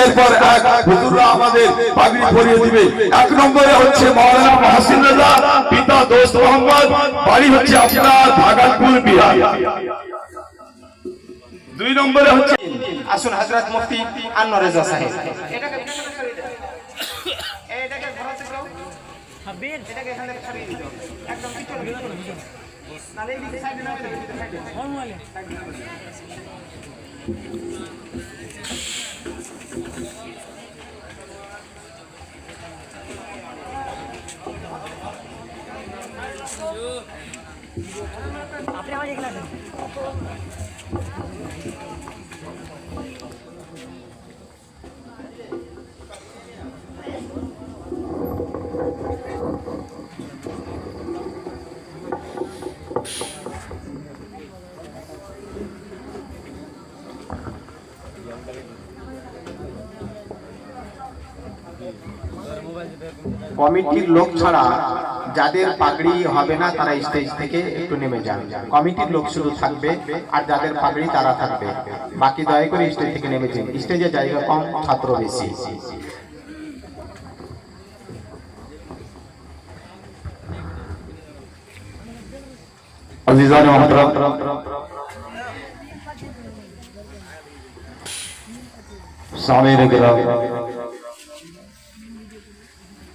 একের পর এক হুজুররা আমাদের পাগড়ি পরিয়ে দিবে। এক নম্বরে হচ্ছে মৌলানা মহাসিন রাজা পিতা দোস্ত মোহাম্মদ। বাড়ি হচ্ছে আপনার ভাগালপুর বিহার। দুই নম্বরে হচ্ছে আসুন হজরত মুফতি আনোয়ার রেজা সাহেব। এটাকে এখান থেকে সরিয়ে দিতে হবে। একদম এই দিকে side এ নামিয়ে Terima kasih. কমিটির লোক ছাড়া যাদের পাগড়ি হবে না, তারা স্টেজ থেকে একটু নেমে যান। কমিটির লোক শুধু থাকবে আর যাদের পাগড়ি, তারা থাকবে। বাকি দয়া করে স্টেজ থেকে নেমে যান। স্টেজে জায়গা কম, ছাত্র বেশি। আজিজান সামনে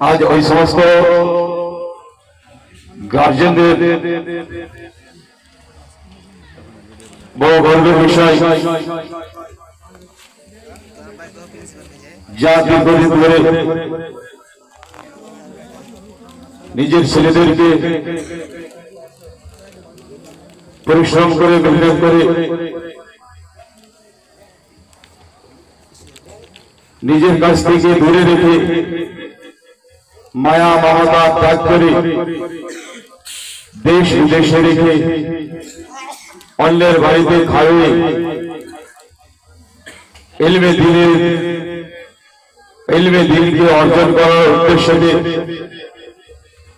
আজ ওই সমস্ত গার্জেনদের বড় গর্বের বিষয়, যা দীর্ঘদিন ধরে নিজের ছেলেদেরকে পরিশ্রম করে মেহনত করে, নিজের কাছ থেকে দূরে রেখে মায়া মমতা ত্যাগ করে। দেশ বিদেশে রেখে অন্যের বাড়িতে খাওয়ে এলমে দিনের এলমে দিনকে অর্জন করার উদ্দেশ্যে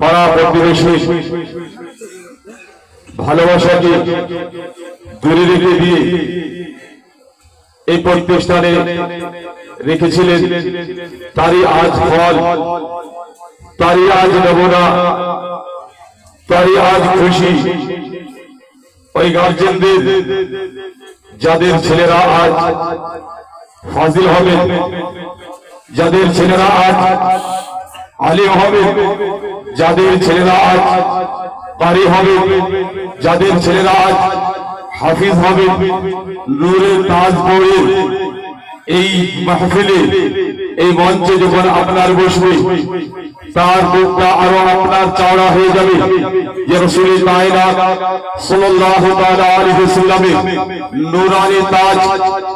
পাড়া প্রতিবেশী ভালোবাসাকে দূরে রেখে দিয়ে এই প্রতিষ্ঠানে রেখেছিলেন, তারই আজ ফল। তারই আজ নমুনা তারই আজ খুশি। ওই গার্জেনদের, যাদের ছেলেরা আজ ফাজিল হবে, যাদের ছেলেরা আজ আলিম হবে, যাদের ছেলেরা আজ কারি হবে, যাদের ছেলেরা আজ হাফিজ হবে নূরের তাজ পড়ে এই মাহফিলে, এই মঞ্চে যখন আপনার বসবে, তার মুখটা আরও আপনার চওড়া হয়ে যাবে।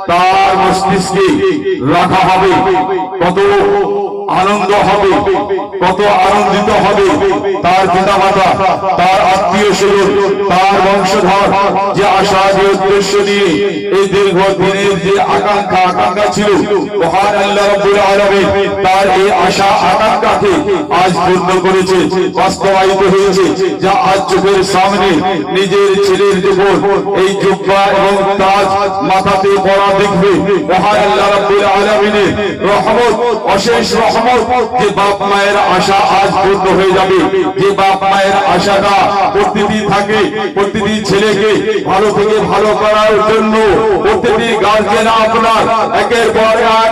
তার রাখা হবে। কত আনন্দ হবে, কত আনন্দিত হবে। তার তার আত্মীয় স্বজন, তার বংশধর যে আশা যে উদ্দেশ্য নিয়ে এই দীর্ঘ দিনের যে আকাঙ্ক্ষা আকাঙ্ক্ষা ছিল, মহান আল্লাহ রাব্বুল আলামিন তার এই আশা, আকাঙ্ক্ষাকে আজ পূর্ণ করেছে, বাস্তবায়িত হয়েছে, যা আজ চোখের সামনে নিজের ছেলের যখন এই জুব্বা এবং তাজ মাথাতে পড়া দেখবে। মহান আল্লাহ রাব্বুল আলামিনের রহমত, অশেষ রহমত যে বাপ মায়ের আশা আজ পূর্ণ হয়ে যাবে। যে বাপ মায়ের আশাটা প্রতিটি থাকে প্রতিটি ছেলেকে ভালো থেকে ভালো করার জন্য প্রতিটি গার্জেন আপনার একের পর এক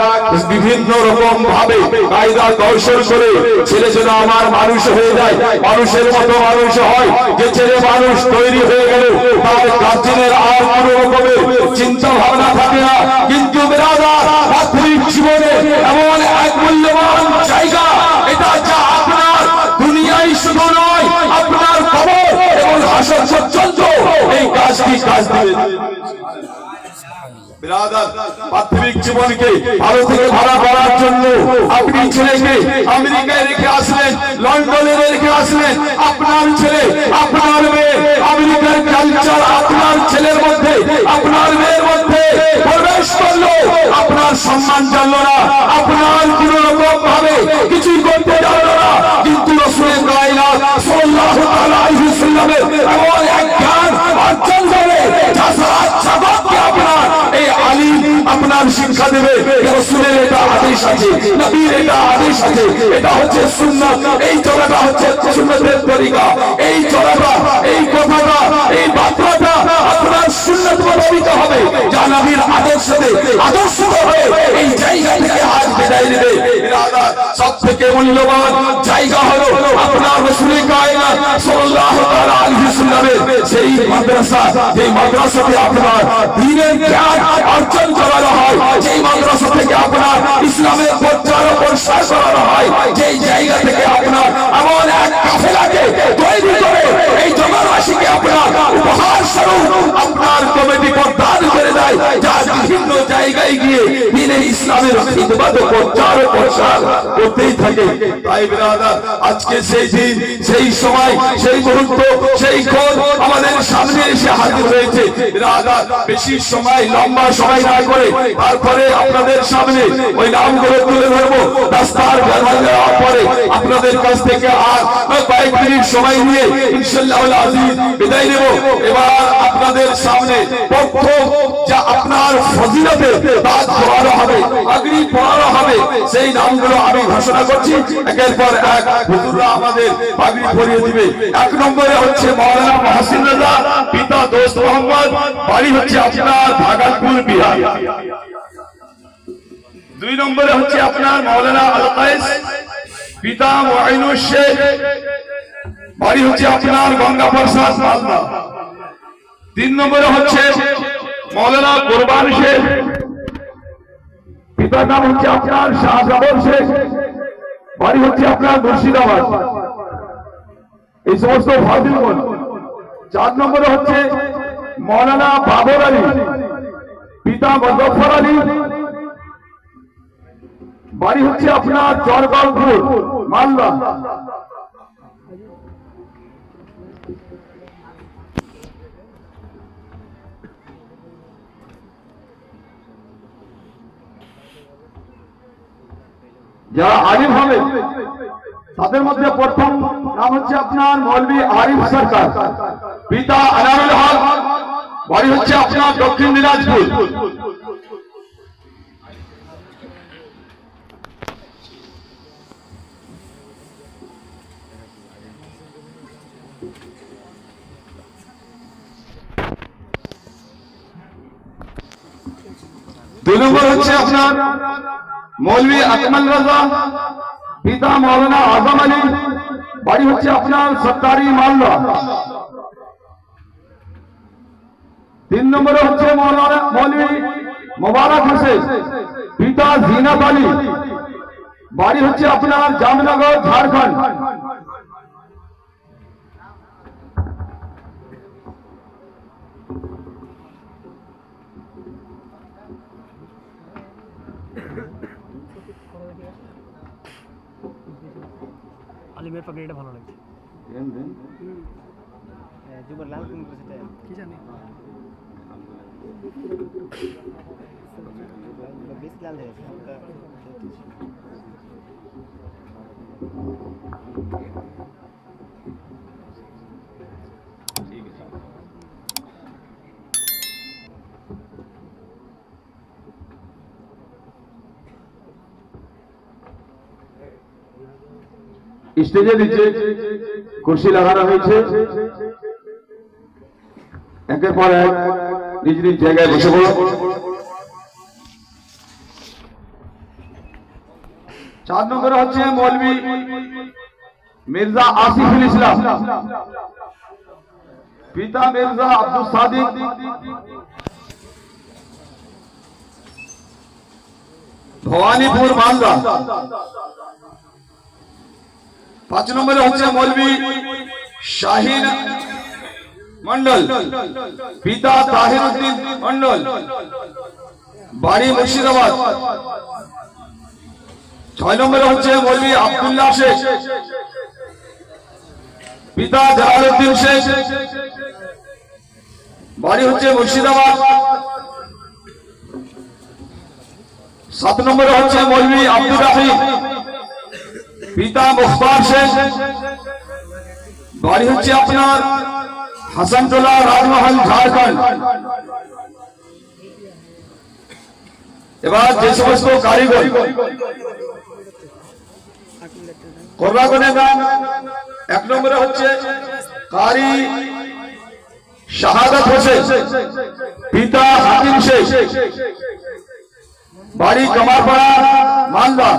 বিভিন্ন রকম ভাবে কায়দা কৌশল করে ছেলে যেন আমার মানুষ হয়ে যায়, মানুষের মতো মানুষ হয়। যে ছেলে মানুষ তৈরি হয়ে গেল, তার গার্জেনের আর কোনো রকমের চিন্তা ভাবনা কাজটি কাজ দিবে আপনার সম্মান জানলো না, আপনার কোন রকম ভাবে কিছুই করতে জানলো না। কিন্তু এমন এক জ্ঞান আপনার। এই শিক্ষা দেবে। রসুলের এটা আদেশ আছে, নবীর এটা আদেশ আছে। এটা হচ্ছে সুন্নাত, এই চলাটা হচ্ছে সুন্নতের তরিকা। এই চলাটা, এই কথাটা, এই বার্তাটা আপনার সুন্নত প্রভাবিত হবে। নবীর আদর্শতে আদর্শিত হয়ে এই জায়গা থেকে আজ বিদায় নেবে। সব থেকে মূল্যবান জায়গা হলো আপনার রসুলের কায়না সাল্লাল্লাহু তাআলা আলাইহি সাল্লামের সেই মাদ্রাসা। যে মাদ্রাসাতে আপনার দ্বীনের জ্ঞান অর্জন করানো হয়, যেই মাদ্রাসা থেকে আপনার ইসলামের প্রচার ও প্রসার করানো হয়, যেই জায়গা থেকে আপনার এমন এক কাফেলাকে তৈরি করে এই জমাবাসীকে আপনার উপহার স্বরূপ, আপনার কমিটি প্রদান করে দেয়। যা বিভিন্ন জায়গায় গিয়ে দিনে ইসলামের খিদমত প্রচার প্রসার করতেই থাকে। তাই আজকে সেই দিন, সেই সময়, সেই মুহূর্ত, সেই ক্ষণ আমাদের সামনে এসে হাজির হয়েছে। বেশি সময়, লম্বা সময় না করে তারপরে আপনাদের সামনে ওই নামগুলো তুলে ধরবো। রাস্তার পরে আপনাদের কাছ থেকে আর কয়েক মিনিট সময় নিয়ে ভাগলপুর বিহার। দুই নম্বরে হচ্ছে আপনার মৌলানা আল পিতা মহিনুর শেখ বাড়ি হচ্ছে আপনার গঙ্গা প্রসাদ মালদা তিন নম্বরে হচ্ছে মৌলানা কোরবান শেখ। পিতার নাম হচ্ছে আপনার শাহজাবর শেখ। বাড়ি হচ্ছে আপনার মুর্শিদাবাদ। এই সমস্ত ভাদিলগণ চার নম্বরে হচ্ছে মৌলানা বাবর আলী। পিতা মজফর আলী। বাড়ি হচ্ছে আপনার চরগলপুর মালদা। যারা আলিম হবে, তাদের মধ্যে প্রথম নাম হচ্ছে আপনার মৌলবী আরিফ সরকার। পিতা আনারুল হক, বাড়ি হচ্ছে আপনার দক্ষিণ দিনাজপুর। দুই নম্বর হচ্ছে আপনার মৌলভী আকমল রাজা, পিতা মৌলানা আজম আলী, বাড়ি হচ্ছে আপনার সত্তারি মালদা। তিন নম্বরে হচ্ছে মৌলানা মৌলভী মোবারক হোসেন, পিতা জিনাত আলী। বাড়ি হচ্ছে আপনার জামনগর, ঝাড়খণ্ড। আলিমের পাগড়িটা ভালো লাগছে যুবর লাল কোন করেছে কি জানি বেশ লাল হয়ে গেছে হালকা স্টেজে নিচে কুর্সি লাগানো হয়েছে। একের পর এক নিজ নিজ জায়গায় বসে পড়ো। চার নম্বরে হচ্ছে মৌলবী মির্জা আসিফুল ইসলাম। পিতা মির্জা আব্দুল সাদিক। ভবানীপুর মালদা পাঁচ নম্বরে হচ্ছে মৌলবী শাহিন মন্ডল পিতা তাহির উদ্দিন মন্ডল বাড়ি মুর্শিদাবাদ। ছয় নম্বরে হচ্ছে মৌলভী আব্দুল্লাহ শেখ, পিতা জালালউদ্দিন শেখ, বাড়ি হচ্ছে মুর্শিদাবাদ। সাত নম্বরে হচ্ছে মৌলভী আব্দুল রাহিম। পিতা মুখতার শেখ বাড়ি হচ্ছে আপনার হাসানটোলা রাজমহল, ঝাড়খণ্ড। এবার যে সমস্ত কারিগর এক নম্বরে হচ্ছে কারি শাহাদাত হোসেন, পিতা হাকিম শেখ। বাড়ি কামারপাড়া, মালদা।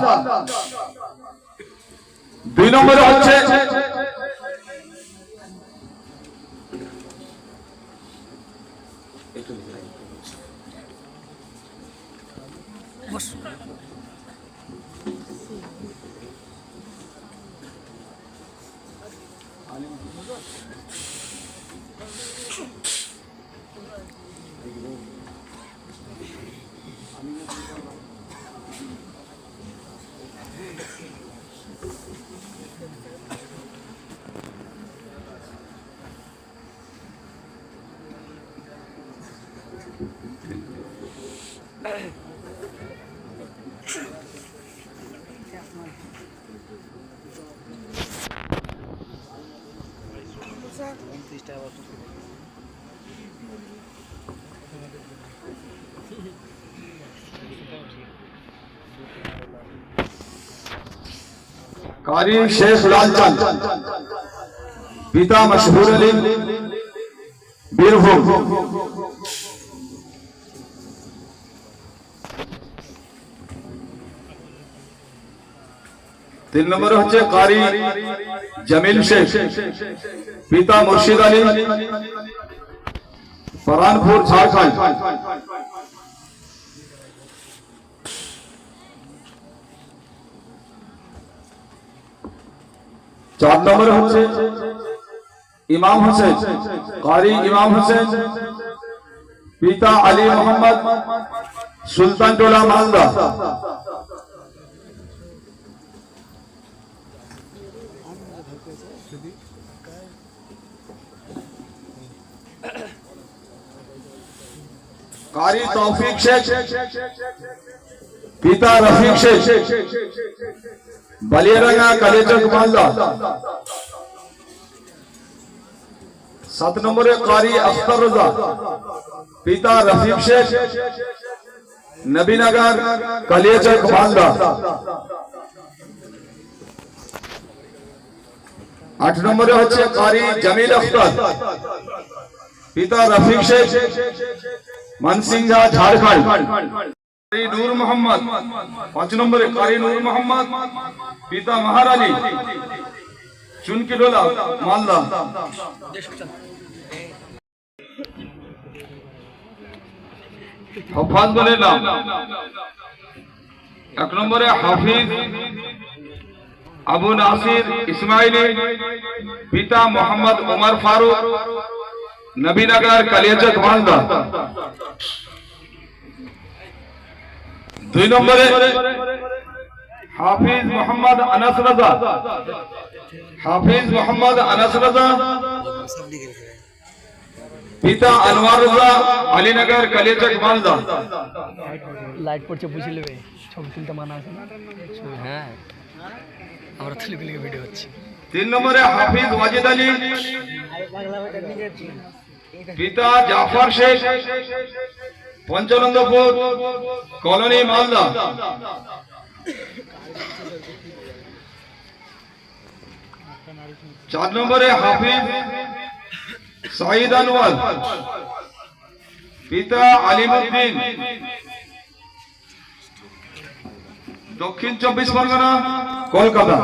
দুই নম্বরে হচ্ছে কারি শেখ লালচাঁদ পিতা মশহুর আলী। বীরভূম। তিন নম্বর হচ্ছে কারি জামিল শেখ। পিতা মুর্শিদ আলী। পরানপুর ঝাড়খণ্ড। চার নম্বরে হচ্ছে ইমাম হোসেন, কারি ইমাম হোসেন, পিতা আলী মোহাম্মদ, সুলতান টোলা মালদা। কারি তৌফিক শেখ, পিতা রফিক শেখ। বালিয়ারাঙ্গা কালেচক মালদা সাত নম্বরে কারি আখতার রোজা পিতা রফিক শেখ নবীনগর কালিয়াচক মালদা আট নম্বরে হচ্ছে কারি জামিল আখতার পিতা রফিক শেখ মানসিংহা ঝাড়খণ্ড কারি নূর মোহাম্মদ পাঁচ নম্বরে কারি নূর মোহাম্মদ পিতা মাহার আলী চুনকিডোলা মালদা হফাজগণের নাম। এক নম্বরে হাফিজ আবু নাসির ইসমাইলি, পিতা মোহাম্মদ ওমর ফারুক, নবীনগর কালিয়াচক মালদা দুই নম্বরে হাফিজ মোহাম্মদ আনাস রাজা। হাফিজ মোহাম্মদ আনাস রাজা। পিতা আনোয়ার রাজা আলীনগর কালিয়াচক মালদা। লাইট পড়ছে বুঝে নেবে। ছবি তুলতে মানা আছে হ্যাঁ। আমরা তুলে তুলে ভিডিও হচ্ছে। তিন নম্বরে হাফিজ ওয়াজিদ আলী। পিতা জাফর শেখ। পঞ্চানন্দপুর কলোনি মালদা। চার নম্বরে হাফিজ সাইদ আনোয়ার পিতা আলিমুদ্দিন দক্ষিণ চব্বিশ পরগনা কলকাতা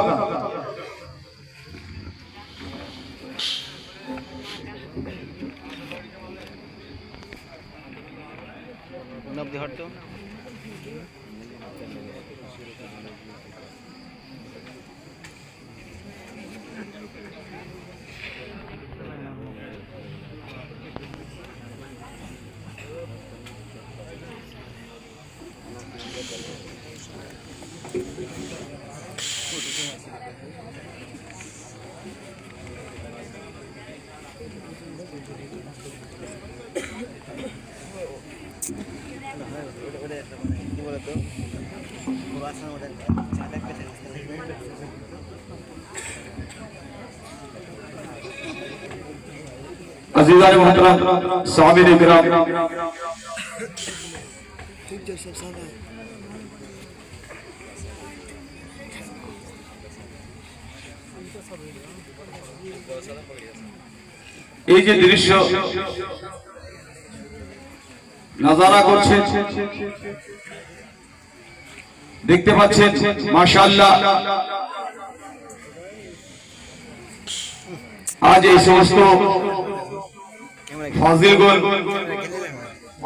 আজিজার মহতরাম সামির ইকরাম এই যে দৃশ্য নজারা করছে দেখতে পাচ্ছেন মাশাল্লাহ আজ এই সমস্ত ফাজিলগণ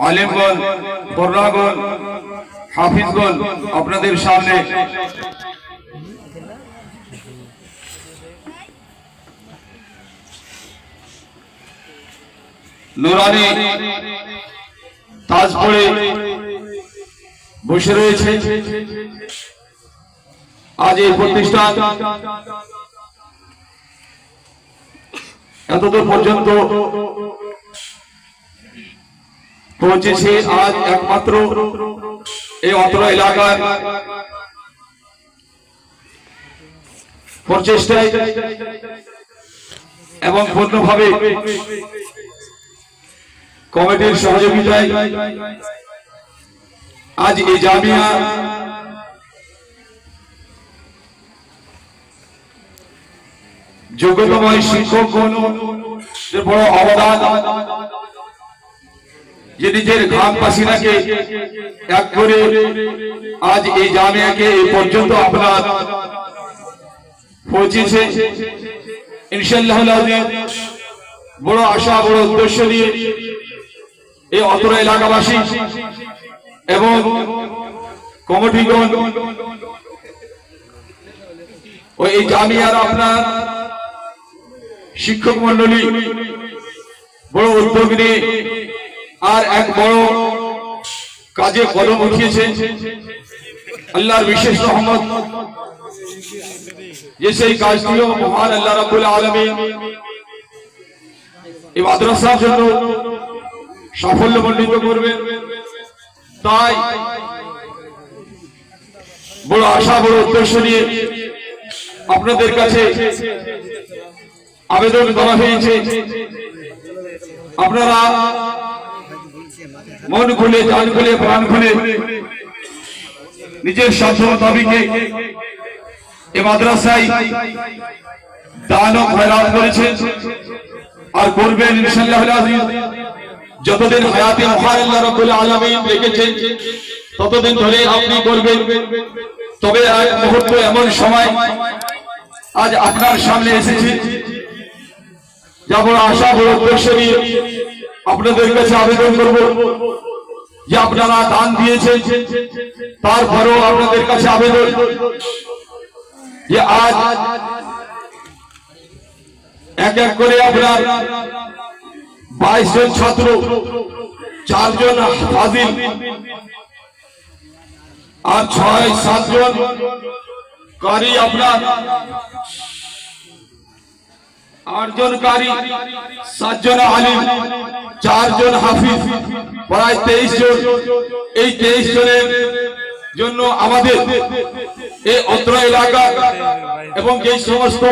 আলেমগণ বর্ণাগণ হাফিজগণ আপনাদের সামনে। নুরানি তাজ পড়ে বসে রয়েছে। আজ এই প্রতিষ্ঠান এতদূর পর্যন্ত পৌঁছেছে আজ একমাত্র এই অত্র এলাকার প্রচেষ্টায় এবং পূর্ণভাবে কমিটির সহযোগিতায় আজ এই জামিয়া যোগ্যতময় শিক্ষকগণ বড় অবদান যে নিজের ঘাম পাসিনাকে এক করে আজ এই জামিয়াকে এই পর্যন্ত আপনার পৌঁছেছে। ইনশাল্লাহ বড় আশা, বড় উদ্দেশ্য নিয়ে এই অত্র এলাকাবাসী এবং কমিটিগণ ও এই জামিয়ার আপনার শিক্ষক মন্ডলী বড় উদ্যোগ নিয়ে আর এক বড় কাজে কদম উঠিয়েছে। আল্লাহর বিশেষ রহমত। যে সেই কাজটিও মহান আল্লাহ রাব্বুল আলামিন এই মাদ্রাসার জন্য সাফল্য মণ্ডিত করবেন। তাই বড় আশা, বড় উদ্দেশ্য নিয়ে আপনাদের কাছে আবেদন করা হয়েছে। আপনারা মন খুলে জান খুলে, প্রাণ খুলে। নিজের সাধ্য মোতাবিকে এ মাদ্রাসায় দান ও খয়রাত করেছেন আর করবেন ইনশাআল্লাহ আযীম যতদিন হায়াতে মহান আল্লাহ রাব্বুল আলামিন রেখেছেন, ততদিন ধরে আপনি করবেন। তবে এক মুহূর্ত এমন সময়, আজ আপনার সামনে এসেছি। যা বড় আশা বড় উদ্দেশ্য আপনাদের কাছে আবেদন করব যে আপনারা দান দিয়েছেন, তারপরেও আপনাদের কাছে আবেদন যে আজ এক এক করে আপনার বাইশ জন ছাত্র, চারজন ফাজিল আর ছয়, সাতজন কারি আপনার চারজন হাফিজ, প্রায় তেইশ জন। এই তেইশ জনের জন্য আমাদের এই এলাকা এবং যে সমস্ত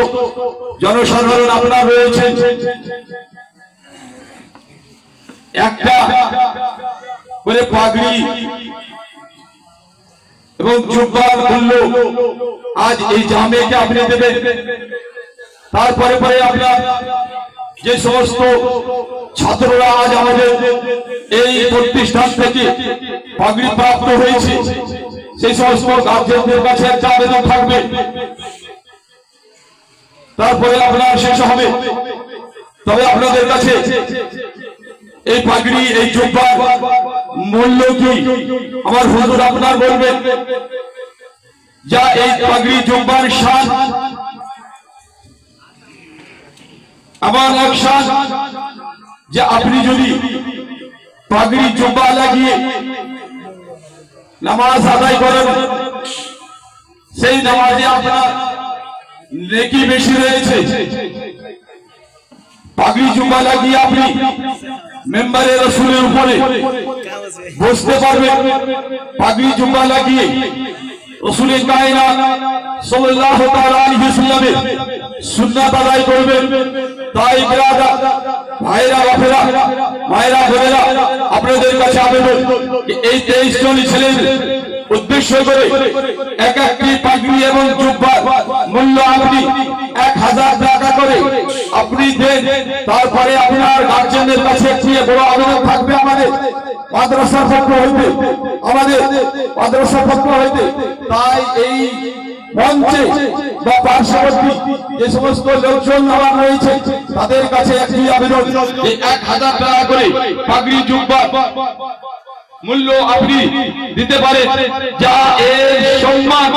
জনসাধারণ আপনার রয়েছেন, একটা করে পাগড়ি এবং জুব্বার মূল্য আজ এই জামেকে আপনি দেবেন? তারপরে পরে আপনার যে সমস্ত ছাত্ররা আজ আমাদের এই প্রতিষ্ঠান থেকে পাগড়ি প্রাপ্ত হয়েছে, সেই সমস্ত গার্জেনদের কাছে একটা আবেদন থাকবে। তারপরে আপনার শেষ হবে। তবে আপনাদের কাছে এই পাগড়ি, এই জুব্বার মূল্য কি? আমার হুজুর আপনার বলবেন, যা এই পাগড়ি, জুব্বার শান আমার এক যে আপনি যদি পাগড়ি জুব্বা লাগিয়ে নামাজ আদায় করেন, সেই নামাজে আপনার নেকি বেশি রয়েছে। পাগড়ি জুব্বা লাগিয়ে আপনি মেম্বারের রসুলের উপরে বসতে পারবেন। পাগড়ি জুব্বা লাগিয়ে রসুলের কায়নাত সাল্লাল্লাহু তাআলা আলাইহি ওয়াসাল্লামের সুন্নাত আদায় করবেন। তাই বিরাদা, ভাইরা বাপেরা, মায়েরা বোনেরা, আপনাদের কাছে আবেদন যে এই তেইশ জন ছেলেদের উদ্দেশ্য করে এক একটি পাগড়ি এবং জুব্বা মূল্য আপনি এক হাজার টাকা করে আপনি দেন। তারপরে আপনার গার্জেনের কাছে একটি বড় আবেদন থাকবে আমাদের। মাদ্রাসার পক্ষ হইতে, আমাদের মাদ্রাসার পক্ষ হইতে। তাই এই মঞ্চে বা পার্শ্ববর্তী যে সমস্ত লোকজন আমার রয়েছে, তাদের কাছে একটি আবেদন এক হাজার টাকা করে পাগড়ি জুব্বা মূল্য আপনি দিতে পারেন যা এর সম্মান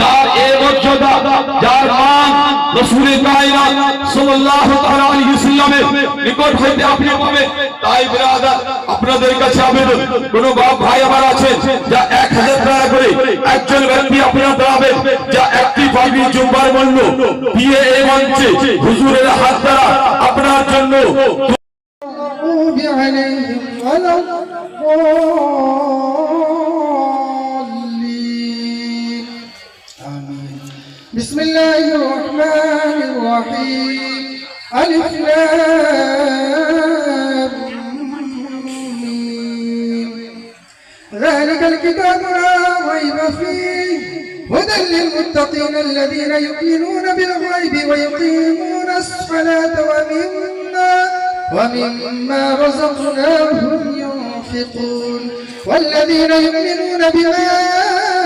যা এর মর্যাদা যার মান রসুলের কায়নাত সাল্লাল্লাহু তাআলা আলাইহি ওয়াসাল্লামের নিকট হইতে আপনি পাবেন তাই ব্রাদার আপনাদের কাছে আবেদন কোন বাপ ভাই আমার আছে যা 1000 টাকা করে একজন ব্যক্তি আপনারা দাঁড়াবেন যা একটি পাগড়ি জুব্বার মূল্য দিয়ে এই মঞ্চে হুজুরের হাত দ্বারা আপনার জন্য المغضوب عليهم ولا الضالين. آمين. بسم الله الرحمن الرحيم. ألف. ذلك الكتاب لا ريب فيه. هدى للمتقين الذين يؤمنون بالغيب ويقيمون الصلاة ومما ومما رزقناهم ينفقون والذين يؤمنون بما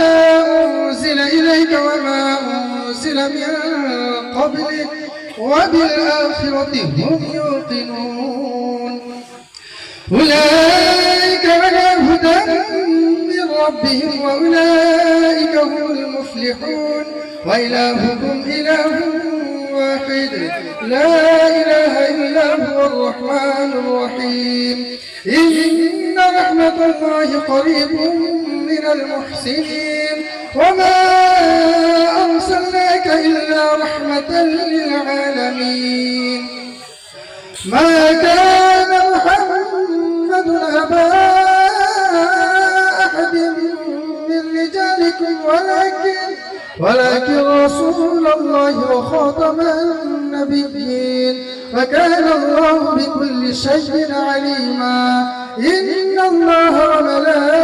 أنزل إليك وما أنزل من قبلك وبالآخرة هم يوقنون. أولئك على هدى من ربهم وأولئك هم المفلحون. وإلهكم إله واحد لا إله إلا هو الرحمن الرحيم. إن رحمة الله قريب من المحسنين. وما أرسلناك إلا رحمة للعالمين. ما كان محمد أبا رسول الله وخاتم النبيين وكان الله بكل شيء عليما. إن الله وملائكته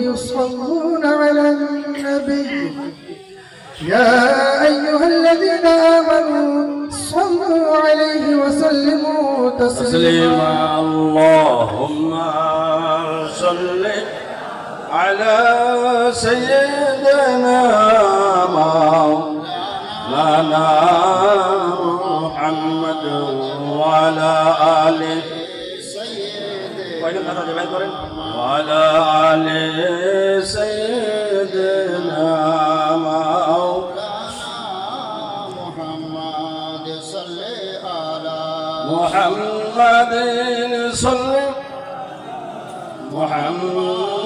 يصلون على النبي. يا أيها الذين آمنوا صلوا عليه وسلموا تسليما. اللهم صل على سيدنا مولانا محمد وعلى آله وعلى آل سيدنا محمد صل على محمد صل محمد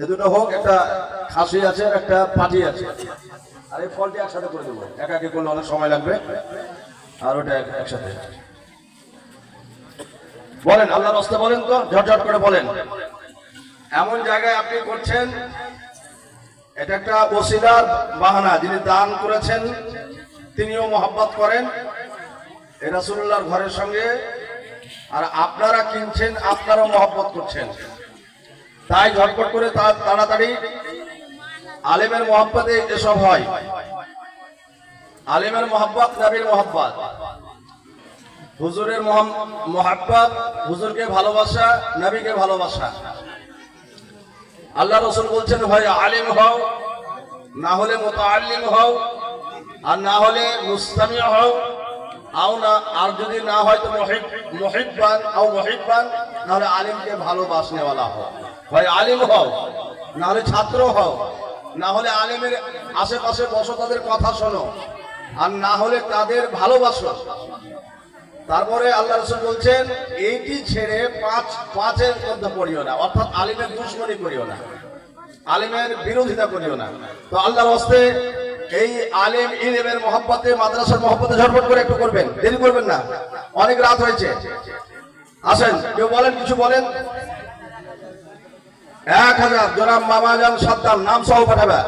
এই দুটো হোক, একটা খাসি আছে আর একটা পাটি আছে। আর এই ফলটি একসাথে করে দেবো। একা একে করলে অনেক সময় লাগবে। আর ওটা এক- একসাথে। বলেন, আল্লাহর রাস্তা বলেন তো ঝট ঝট করে বলেন। এমন জায়গায় আপনি করছেন, এটা একটা ওসিলার বাহানা, যিনি দান করেছেন, তিনিও মহব্বত করেন। এ রাসূলুল্লাহর ঘরের সঙ্গে, আর আপনারা কিনছেন, আপনারাও মহব্বত করছেন। তাই ঝটপট করে তাড়াতাড়ি আলেমের মহব্বতে এসব হয়। আলেমের মহব্বত, নবীর মহব্বত। হুজুরের মহাব্বত, হুজুরকে ভালোবাসা, নবীকে ভালোবাসা। আল্লাহ রসুল বলছেন, হয় আলিম হও, না হলে মোতালিম হও, আর না হলে মুস্তামি হও আও না, আর যদি না হয় তো মহিব মহিবান আও মহিবান না হলে আলিমকে ভালোবাসনেওয়ালা হও। হয় আলিম হও না হলে ছাত্র হও। না হলে আলেমের আশেপাশে বসো, তাদের কথা শোনো। আর না হলে তাদের ভালোবাসো। তারপরে আল্লাহ রসুল বলছেন, এইটি ছেড়ে পাঁচ, পাঁচের মধ্যে পড়িও না, অর্থাৎ আলিমের দুশ্মনী করিও না। আলিমের বিরোধিতা করিও না। তো আল্লাহর হস্তে এই আলেম, ইলেমের মহব্বতে, মাদ্রাসার মহব্বতে ঝটপট করে একটু করবেন। দেরি করবেন না। অনেক রাত হয়েছে। আসেন, কেউ বলেন, কিছু বলেন? এক হাজার, জনাব মামা যান সাদ্দাম, নাম সহ পাঠাবে।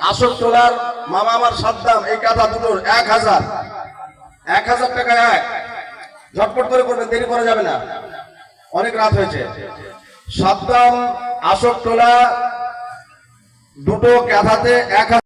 আসক তোলার মামা আমার সাদ্দাম, এই কাঁথা দুটোর এক হাজার। এক হাজার টাকা এক। ঝটপট করে করবেন, দেরি করা যাবে না। অনেক রাত হয়েছে। সাদ্দাম আসক তোলা দুটো ক্যাথাতে এক হাজার